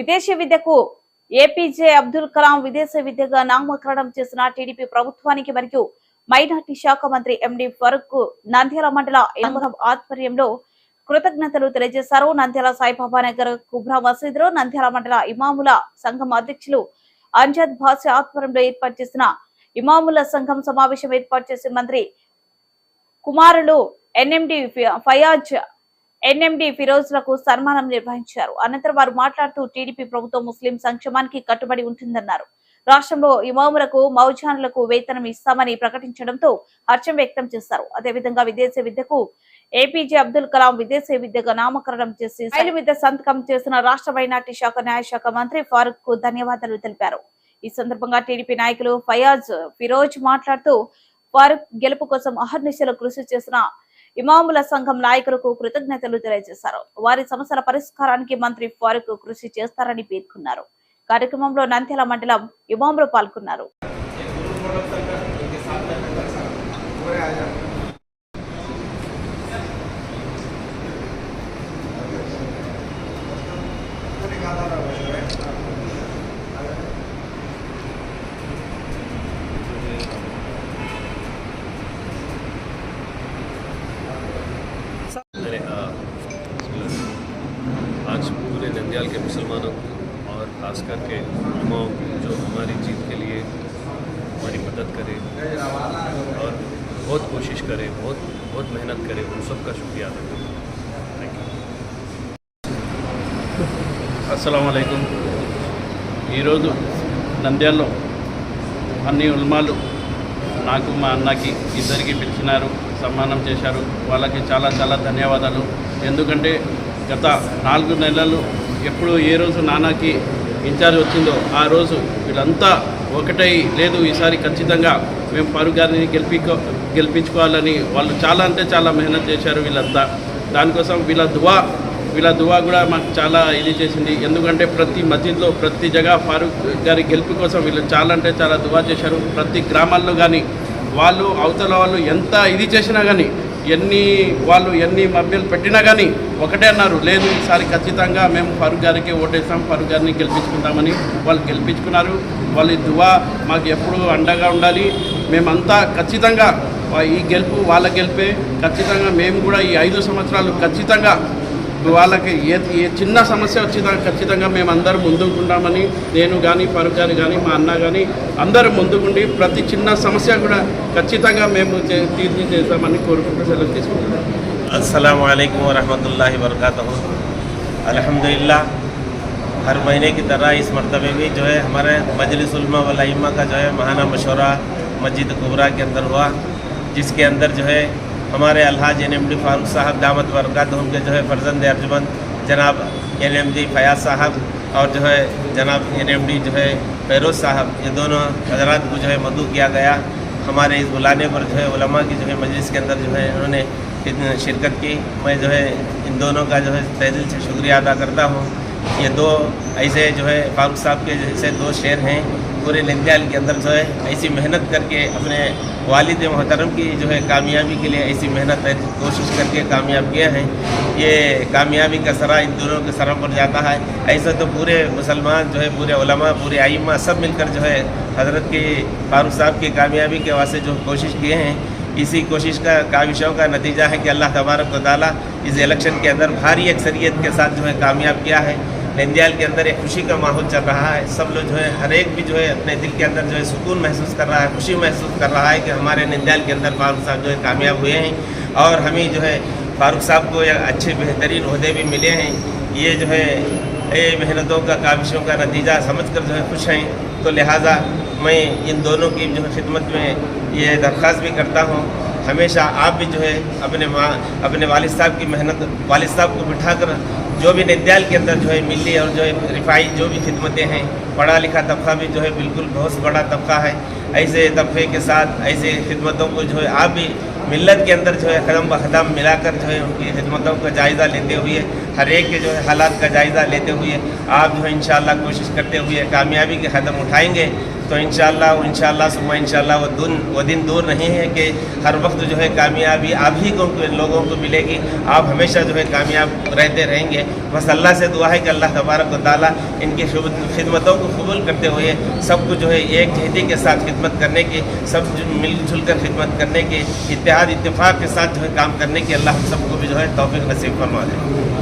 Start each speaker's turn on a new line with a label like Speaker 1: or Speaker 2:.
Speaker 1: విదేశీ విద్యకు ఏపీజే అబ్దుల్ కలాం విదేశీ విద్యగా నామకరణం చేసిన టీడీపీ ప్రభుత్వానికి మరియు మైనార్టీ శాఖ మంత్రి ఎండి ఫరూక్ నంద్యాల మండల ఆధ్వర్యంలో కృతజ్ఞతలు తెలియజేశారు నంద్యాల సాయిబాబా నగర్ కుబ్రా మసీదులో నంద్యాల మండల ఇమాముల సంఘం అధ్యక్షులు అంజద్ భాష ఆధ్వర్యంలో ఏర్పాటు చేసిన ఇమాముల సంఘం సమావేశం ఏర్పాటు చేసిన మంత్రి కుమారులు ఎన్ఎండి ఫయాజ్ ఎన్ఎండి ఫిరోజ్లకు సన్మానం నిర్వహించారు అనంతరం వారు మాట్లాడుతూ టీడీపీ ప్రభుత్వం ముస్లిం సంక్షేమానికి కట్టుబడి ఉంటుందన్నారు రాష్ట్రంలో ఇమాములకు మౌజానులకు వేతనం ఇస్తామని ప్రకటించడంతో హర్షం వ్యక్తం చేశారు అదేవిధంగా విదేశీ విద్యకు ఏపీజే అబ్దుల్ కలాం విదేశీ విద్యగా నామకరణం చేసి రైలు విద్య సంతకం చేసిన రాష్ట్ర వైనాటి శాఖ న్యాయశాఖ మంత్రి ఫారూక్ కు ధన్యవాదాలు తెలిపారు ఈ సందర్భంగా టీడీపీ నాయకులు ఫయాజ్ ఫిరోజ్ మాట్లాడుతూ ఫారూక్ గెలుపు కోసం అహర్నిశలు కృషి చేసిన ఇమాముల సంఘం నాయకులకు కృతజ్ఞతలు తెలియజేశారు వారి సమస్యల పరిష్కారానికి మంత్రి ఫారూక్ కృషి చేస్తారని పేర్కొన్నారు కార్యక్రమంలో నంద్యాల మండలం ఇమాములు పాల్గొన్నారు
Speaker 2: आज पूरे नंदियाल के मुसलमानों को और ख़ास करके युवाओं को जो हमारी जीत के लिए हमारी मदद करें और बहुत कोशिश करें बहुत बहुत मेहनत करें उन सब का शुक्रिया अदा करें थैंक यू
Speaker 3: అస్సలం ఈరోజు నంద్యాల్లో అన్ని ఉల్మాలు నాకు మా అన్నకి ఇద్దరికి పిలిచినారు సన్మానం చేశారు వాళ్ళకి చాలా చాలా ధన్యవాదాలు ఎందుకంటే గత నాలుగు నెలలు ఎప్పుడు ఏ రోజు నానాకి ఇన్ఛార్జ్ వచ్చిందో ఆ రోజు వీళ్ళంతా ఒకటై లేదు ఈసారి ఖచ్చితంగా మేము పరు గారిని గెలిపికో గెలిపించుకోవాలని వాళ్ళు చాలా అంటే చాలా మెహనత్ చేశారు వీళ్ళంతా దానికోసం వీళ్ళ దువా వీళ్ళ దువా కూడా మాకు చాలా ఇది చేసింది ఎందుకంటే ప్రతి మధ్యలో ప్రతి జగా ఫారూక్ గారి గెలుపు కోసం వీళ్ళు చాలా అంటే చాలా దువా చేశారు ప్రతి గ్రామాల్లో కానీ వాళ్ళు అవతల వాళ్ళు ఎంత ఇది చేసినా కానీ ఎన్ని వాళ్ళు ఎన్ని మభ్యలు పెట్టినా కానీ ఒకటే అన్నారు లేదు ఈసారి ఖచ్చితంగా మేము ఫరూక్ గారికి ఓటేస్తాం ఫరూక్ గారిని గెలిపించుకుంటామని వాళ్ళు గెలిపించుకున్నారు వాళ్ళ దువా మాకు ఎప్పుడు అండగా ఉండాలి మేమంతా ఖచ్చితంగా ఈ గెలుపు వాళ్ళ గెలిపే ఖచ్చితంగా మేము కూడా ఈ ఐదు సంవత్సరాలు ఖచ్చితంగా दुआ लगा के ये थी ये சின்ன समस्या వచ్చింది ఖచ్చితంగా మేము అందరం ముందుకొందామని నేను గాని పరుగారు గాని మా అన్న గాని అందరం ముందుకొండి ప్రతి చిన్న సమస్య కూడా ఖచ్చితంగా మేము తీర్ని చేసామని కోరుకుంటున్నా సెలవిస్కుందాం అస్సలాము అలైకుమ
Speaker 4: వ రహ్మతుల్లాహి వ బరకతుహ 알hamdulillah हर महीने की तरह इस मतबे में भी जो है हमारे मजलिस उलमा व लाइमा का जो है महाना मशवरा मस्जिद कुबरा के अंदर हुआ जिसके अंदर जो है हमारे अल्हाज एन एम डी फारूक साहब दामद तो उनके जो है फर्जंद अर्जुमन जनाब एन एम डी फयाज साहब और जो है जनाब एन एम डी जो है फैरोज साहब ये दोनों हजरात को जो है मदू किया गया हमारे इस बुलाने पर जो है उलमा की जो है मजलिस के अंदर जो है उन्होंने शिरकत की मैं जो है इन दोनों का जो है तहदिल से शुक्रिया अदा करता हूँ ये दो ऐसे जो है फारूक साहब के जैसे दो शेर हैं पूरे नंदयाल के अंदर जो है ऐसी मेहनत करके अपने वालद मोहतरम की जो है कामयाबी के लिए ऐसी मेहनत कोशिश करके कामयाब किए हैं ये कामयाबी का सरा इन दोनों के सरा पर जाता है ऐसा तो पूरे मुसलमान जो है पूरे ओलमा पूरे आइमा सब मिलकर जो है हज़रत के फारूक साहब की कामयाबी के वास्ते जो कोशिश किए हैं इसी कोशिश का काविशों का नतीजा है कि अल्लाह तबारक ताली इस इलेक्शन के अंदर भारी अक्सरियत के साथ जो है कामयाब किया है नंदियाल के अंदर एक खुशी का माहौल चल रहा है सब लोग जो है हर एक भी जो है अपने दिल के अंदर जो है सुकून महसूस कर रहा है खुशी महसूस कर रहा है कि हमारे नंदियाल के अंदर फारूक साहब जो है कामयाब हुए हैं और हमें जो है फारूक साहब को अच्छे बेहतरीन अहदे भी मिले हैं ये जो है ये मेहनतों का काविशों का नतीजा समझ कर जो है खुश हैं तो लिहाजा मैं इन दोनों की जो है खिदमत में ये दरख्वास्त भी करता हूँ हमेशा आप भी जो है अपने माँ अपने वाल साहब की मेहनत वाल साहब को बिठा कर जो भी नद्याल के अंदर जो है मिली और जो है रिफाई जो भी खिदमतें हैं पढ़ा लिखा तबका भी जो है बिल्कुल बहुत बड़ा तबका है ऐसे तबके के साथ ऐसे खिदमतों को जो है आप भी मिलत के अंदर जो है कदम ब कदम मिलाकर जो है उनकी खिदमतों का जायज़ा लेते हुए हर एक के जो है हालात का जायज़ा लेते हुए आप जो है इन कोशिश करते हुए कामयाबी के कदम उठाएँगे तो इन शाला सुबह इन वो दिन वो दिन दूर नहीं है कि हर वक्त जो है कामयाबी आप ही को लोगों को मिलेगी आप हमेशा जो है कामयाब रहते रहेंगे बस अल्लाह से दुआ है कि अल्लाह तबारक ताली इनकी खिदमतों को कबूल करते हुए सबको जो है एक जहती के साथ खिदमत करने की सब मिलजुल कर खिदमत करने की इतिहास આદિ ઇત્તેફાક કે સાથ હી કામ કરને કે અલ્લાહ હમ સબકો બિજોય તૌફીક નસીબ ફરમા દે